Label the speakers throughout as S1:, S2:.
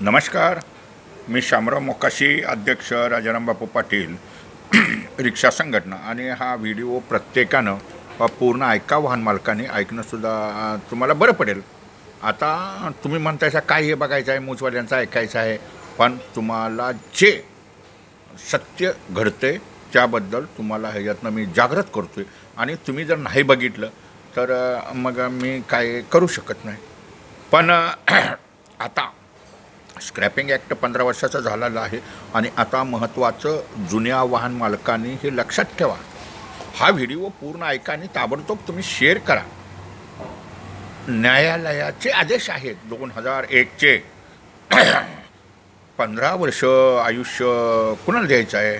S1: नमस्कार. मी शामराव मोकाशी अध्यक्ष राजारामबापू पाटील रिक्षा संघटना. आणि हा व्हिडिओ प्रत्येकानं अ, पूर्ण ऐका वाहन मालकाने ऐकणंसुद्धा तुम्हाला बरं पडेल. आता तुम्ही म्हणतायसा काय हे बघायचं आहे? मूजवाल्यांचं ऐकायचं आहे. पण तुम्हाला जे सत्य घडते त्याबद्दल तुम्हाला ह्याच्यातनं मी जागृत करतो आहे आणि तुम्ही जर नाही बघितलं तर मग मी काय करू शकत नाही. पण आता स्क्रॅपिंग ॲक्ट पंधरा वर्षाचा झालेला आहे आणि आता महत्त्वाचं जुन्या वाहन मालकांनी हे लक्षात ठेवा. हा व्हिडिओ पूर्ण ऐका आणि ताबडतोब तुम्ही शेअर करा. न्यायालयाचे आदेश आहेत दोन हजार एकचे. पंधरा वर्ष आयुष्य कुणाला द्यायचं आहे?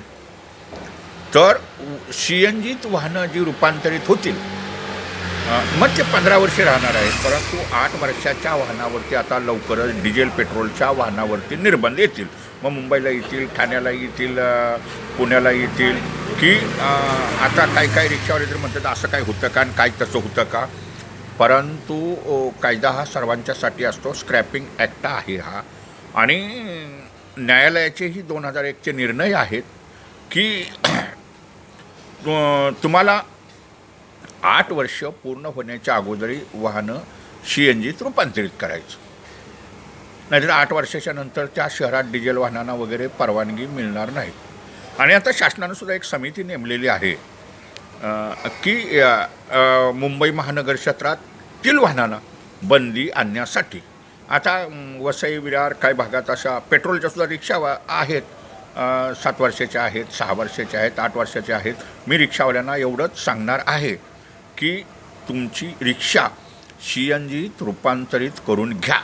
S1: तर सी एन जीत वाहनं जी रूपांतरित होतील मग ते पंधरा वर्षे राहणार आहेत परंतु आठ वर्षाच्या वाहनावरती आता लवकरच डिझेल पेट्रोलच्या वाहनावरती निर्बंध येतील. मग मुंबईला येतील ठाण्याला येतील पुण्याला येतील की आता काय काय रिक्षावाले तर म्हणतात असं काय होतं का आणि काय तसं होतं का? परंतु कायदा हा सर्वांच्यासाठी असतो स्क्रॅपिंग ॲक्ट आहे हा. आणि न्यायालयाचेही दोन हजार एकचे निर्णय आहेत की तुम्हाला आठ वर्ष पूर्ण होण्याच्या अगोदरही वाहनं सी एन जीत रूपांतरित करायचं. नाहीतर आठ वर्षाच्या नंतर त्या शहरात डिझेल वाहनांना वगैरे परवानगी मिळणार नाही. आणि आता शासनानं सुद्धा एक समिती नेमलेली आहे की मुंबई महानगर क्षेत्रातील वाहनांना बंदी आणण्यासाठी. आता वसई विरार काही भागात अशा पेट्रोलच्या सुद्धा रिक्षा वा- आहेत. सात वर्षाच्या आहेत सहा वर्षाच्या आहेत आठ वर्षाच्या आहेत. मी रिक्षावाल्यांना एवढंच सांगणार आहे. की तुमची रिक्षा सी एन जीत रूपांतरित करून घ्या.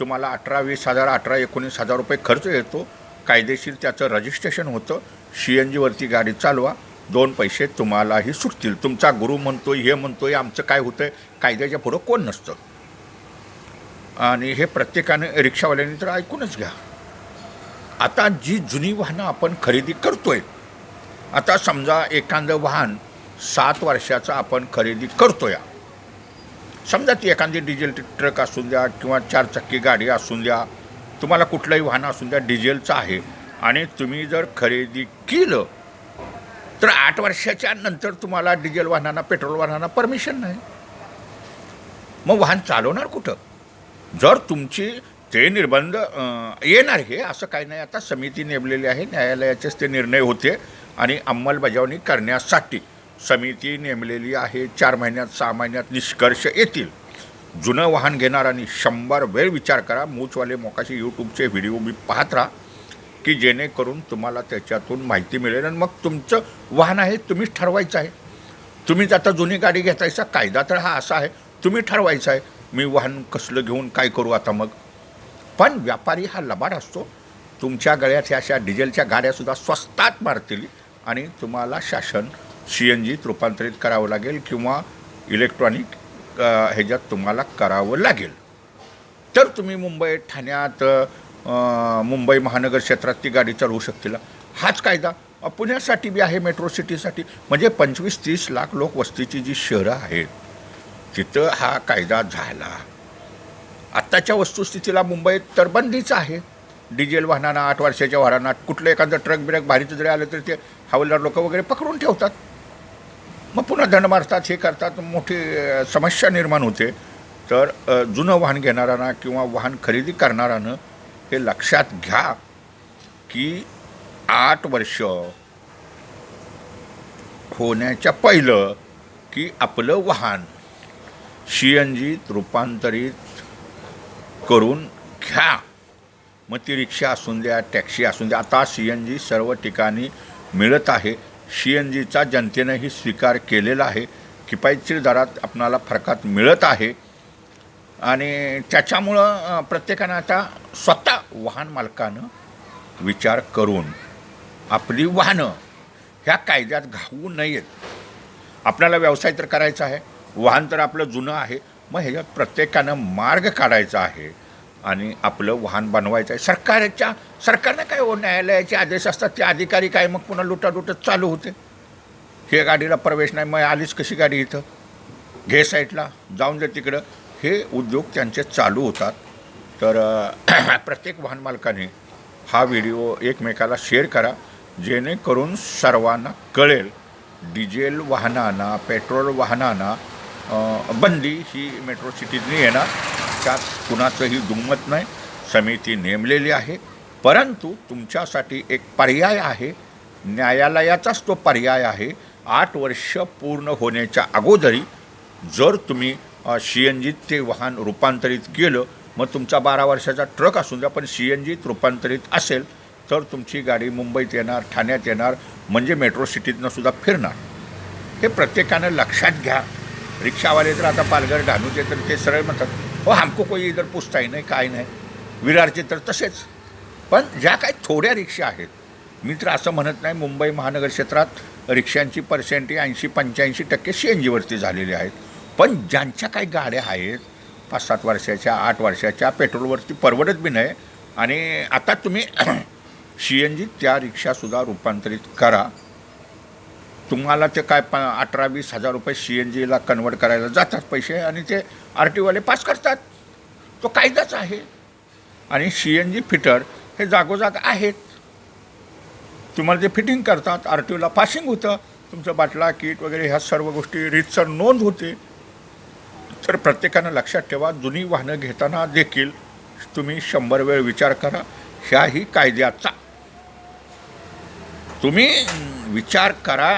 S1: तुम्हाला अठरा वीस हजार अठरा एकोणीस हजार रुपये खर्च येतो. कायदेशीर त्याचं रजिस्ट्रेशन होतं. सी एन जीवरती गाडी चालवा. दोन पैसे तुम्हालाही सुटतील. तुमचा गुरु म्हणतो हे म्हणतोय आमचं काय होतं आहे कायद्याच्या पुढं कोण नसतं? आणि हे प्रत्येकाने रिक्षावाल्यांनी तर ऐकूनच घ्या. आता जी जुनी वाहनं आपण खरेदी करतोय आता समजा एखादं वाहन सात वर्षाचा आपण खरेदी करतो या समजा ती एखादी डिझेल ट्रक असून द्या किंवा चारचक्की गाडी असून द्या तुम्हाला कुठलंही वाहन असून द्या डिझेलचं आहे आणि तुम्ही जर खरेदी केलं तर आठ वर्षाच्या नंतर तुम्हाला डिझेल वाहनांना पेट्रोल वाहनांना परमिशन नाही. मग वाहन चालवणार कुठं? जर तुमची ते निर्बंध येणार हे असं काही नाही. आता समिती नेमलेली आहे न्यायालयाचेच ते निर्णय होते आणि अंमलबजावणी करण्यासाठी. समिती नेमलेली आहे. चार महिन्यात सहा महिन्यात निष्कर्ष येतील. जुनं वाहन घेणाऱ्यांनी शंभर वेळ विचार करा. मूचवाले मोकाशी यूट्यूबचे व्हिडिओ मी पाहत राहा की जेणेकरून तुम्हाला त्याच्यातून माहिती मिळेल आणि मग तुमचं वाहन आहे तुम्हीच ठरवायचं आहे. तुम्हीच आता जुनी गाडी घेतायचा कायदा तर हा असा आहे तुम्ही ठरवायचा आहे. मी वाहन कसलं घेऊन काय करू आता मग? पण व्यापारी हा लबाड असतो. तुमच्या गळ्यात ह्या अशा डिझेलच्या गाड्यासुद्धा स्वस्तात मारतील आणि तुम्हाला शासन सी एन जीत रूपांतरित करावं लागेल किंवा इलेक्ट्रॉनिक ह्याच्यात तुम्हाला करावं लागेल. तर तुम्ही मुंबई ठाण्यात मुंबई महानगर क्षेत्रात ती गाडी चालवू शकतील. हाच कायदा पुण्यासाठी बी आहे मेट्रो सिटीसाठी. म्हणजे पंचवीस तीस लाख लोक वस्तीची जी शहरं आहेत तिथं हा कायदा झाला. आत्ताच्या वस्तुस्थितीला मुंबईत तर बंदीच आहे. डिझेल वाहनांना आठ वर्षाच्या वाहनांना कुठलं एखादं ट्रक बिरक भारीचं जरी आलं तर ते हवालदार लोक वगैरे पकडून ठेवतात. मग पुन्हा दंड मारतात हे करतात मोठी समस्या निर्माण होते. तर जुनं वाहन घेणाऱ्यांना किंवा वाहन खरेदी करणाऱ्यानं हे लक्षात घ्या की आठ वर्ष होण्याच्या पहिलं की आपलं वाहन सी एन जीत रूपांतरित करून घ्या. मग ती रिक्षा असून द्या टॅक्सी असून द्या. आता सी एन जी सर्व ठिकाणी मिळत आहे. सी एन जीचा जनतेनंही स्वीकार केलेला आहे किफायतशीर दरात आपणाला फरकात मिळत आहे. आणि त्याच्यामुळं प्रत्येकानं आता स्वतः वाहन मालकानं विचार करून आपली वाहनं ह्या कायद्यात घाऊ नयेत. आपल्याला व्यवसाय तर करायचा आहे वाहन तर आपलं जुनं आहे मग ह्याच्यात प्रत्येकानं मार्ग काढायचा आहे. आणि आपलं वाहन बनवायचं आहे. सरकारच्या सरकारनं काय हो न्यायालयाचे आदेश असतात ते अधिकारी काय मग पुन्हा लुटालुटत चालू होते. हे गाडीला प्रवेश नाही मग आलीच कशी गाडी इथं? घे साईडला जाऊन दे तिकडं. हे उद्योग त्यांचे चालू होतात. तर प्रत्येक वाहन मालकाने हा व्हिडिओ एकमेकाला शेअर करा. जेणेकरून सर्वांना कळेल डिझेल वाहनांना पेट्रोल वाहनांना बंदी ही मेट्रो सिटीतनी येणार. त्यात कुणाचंही दुमत नाही. समिती नेमलेली आहे. परंतु तुमच्यासाठी एक पर्याय आहे. न्यायालयाचाच तो पर्याय आहे. आठ वर्ष पूर्ण होण्याच्या अगोदरी जर तुम्ही सी एन जीत ते वाहन रूपांतरित केलं मग तुमचा बारा वर्षाचा ट्रक असून द्या पण सी एन जीत रूपांतरित असेल तर तुमची गाडी मुंबईत येणार ठाण्यात येणार म्हणजे मेट्रो सिटीतनं सुद्धा फिरणार. हे प्रत्येकानं लक्षात घ्या. रिक्षावाले तर आता पालघर ढाणूचे तर ते सरळ म्हणतात. हो हमको कोई इधर पुसताही नाही काय नाही. विरारचे तर तसेच. पण ज्या काही थोड्या रिक्षा आहेत मी तर असं म्हणत नाही मुंबई महानगर क्षेत्रात रिक्षांची पर्सेंटी ऐंशी पंच्याऐंशी टक्के सी एन जीवरती झालेली आहेत. पण ज्यांच्या काही गाड्या आहेत पाच सात वर्षाच्या आठ वर्षाच्या पेट्रोलवरती परवडत बी नाही. आणि आता तुम्ही सी एन जी त्या रिक्षासुद्धा रूपांतरित करा. तुम्हाला ते काय प अठरा वीस हजार रुपये सी एन जीला कन्वर्ट करायला जातात पैसे आणि ते आर टी ओवाले पास करतात. तो कायदाच आहे. आणि सी एन जी फिटर हे जागोजाग आहेत. तुम्हाला जे फिटिंग करतात. आर टी ओला पासिंग होतं. तुमचं बाटला किट वगैरे ह्या सर्व गोष्टी रीतसर नोंद होते. तर प्रत्येकानं लक्षात ठेवा जुनी वाहनं घेताना देखील तुम्ही शंभर वेळ विचार करा. ह्याही कायद्याचा तुम्ही विचार करा.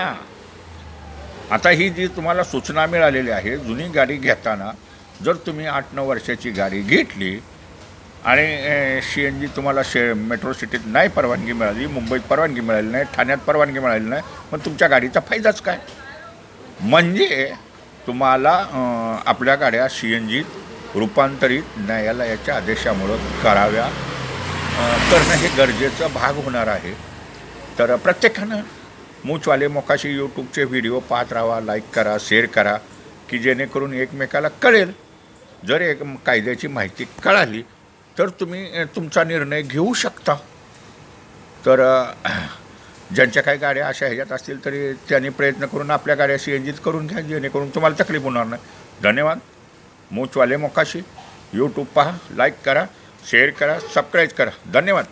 S1: आता ही जी तुम्हाला सूचना मिळालेली आहे जुनी गाडी घेताना जर तुम्ही आठ नऊ वर्षाची गाडी घेतली आणि सी एन जी तुम्हाला शे मेट्रो सिटीत नाही परवानगी मिळाली मुंबईत परवानगी मिळाली नाही ठाण्यात परवानगी मिळाली नाही मग तुमच्या गाडीचा फायदाच काय? म्हणजे तुम्हाला आपल्या गाड्या सी एन जीत रूपांतरित न्यायालयाच्या आदेशामुळं कराव्या करणं हे गरजेचं भाग होणार आहे. तर प्रत्येकानं मूचवाले मोकाशी यूट्यूबचे व्हिडिओ पाहत राहा लाईक करा शेअर करा की जेणेकरून एकमेकाला कळेल. जर एक कायद्याची माहिती कळाली तर तुम्ही तुमचा निर्णय घेऊ शकता. तर ज्यांच्या काही गाड्या अशा ह्याच्यात असतील तरी त्यांनी प्रयत्न करून आपल्या गाड्या सी एन जीत करून घ्या जेणेकरून तुम्हाला तकलीफ होणार नाही. धन्यवाद. मूचवाले मोकाशी. यूट्यूब पहा लाईक करा शेअर करा सबस्क्राईब करा. धन्यवाद.